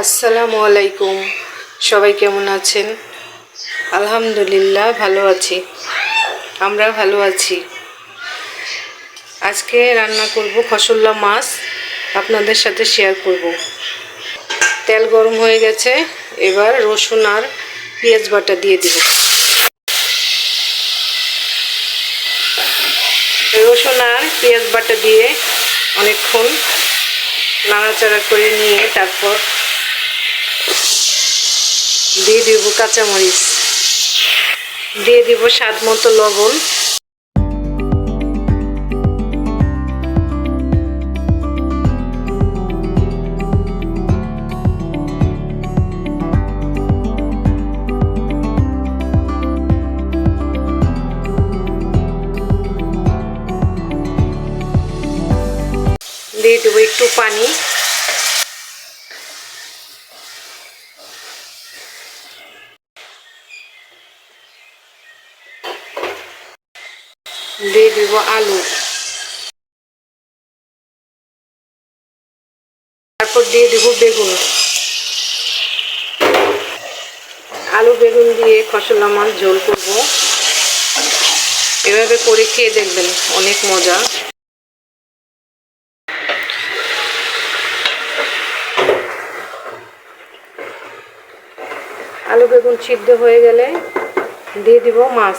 আসসালামু আলাইকুম। সবাই কেমন আছেন? আলহামদুলিল্লাহ, ভালো আছি। আমরা ভালো আছি। আজকে রান্না করব খসল্লা মাছ। আপনাদের সাথে শেয়ার করব। তেল গরম হয়ে গেছে, এবার রসুন আর পেঁয়াজ বাটা দিয়ে দিব। রসুন আর পেঁয়াজ বাটা দিয়ে অনেকক্ষণ নাড়াচাড়া করে নিয়ে তারপর দিয়ে দিব কাঁচামরিচ। দিয়ে দিব স্বাদ মতো লবণ। দিয়ে দেবো একটু পানি। দিয়ে দিব আলু তারপর দিয়ে দিব বেগুন আলু বেগুন দিয়ে খসলা মাছ ঝোল করব। এভাবে করে খেয়ে দেখবেন, অনেক মজা। আলু বেগুন সিদ্ধ হয়ে গেলে দিয়ে দিব মাছ।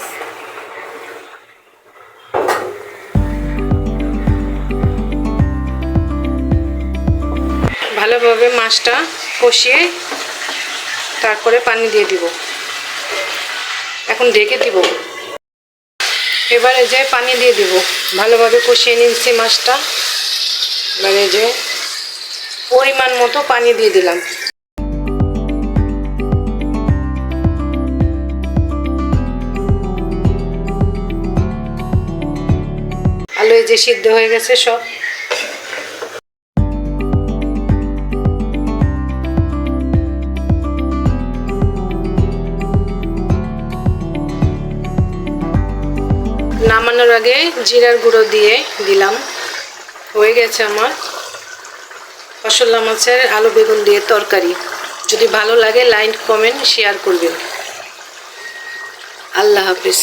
ভালোভাবে মাছটা কষিয়ে তারপরে পানি দিয়ে দিব। এখন ঢেকে দিব। এবারে যে পানি দিয়ে দিব, ভালোভাবে কষিয়ে নিচ্ছি মাছটা। এবারে যে পরিমাণ মতো পানি দিয়ে দিলাম। আলু এই যে সিদ্ধ হয়ে গেছে সব। নামানোর আগে জিরার গুঁড়ো দিয়ে দিলাম। হয়ে গেছে আমার ফসল্লা মাছের আলু বেগুন দিয়ে তরকারি। যদি ভালো লাগে লাইক, কমেন্ট, শেয়ার করবেন। আল্লাহ হাফিজ।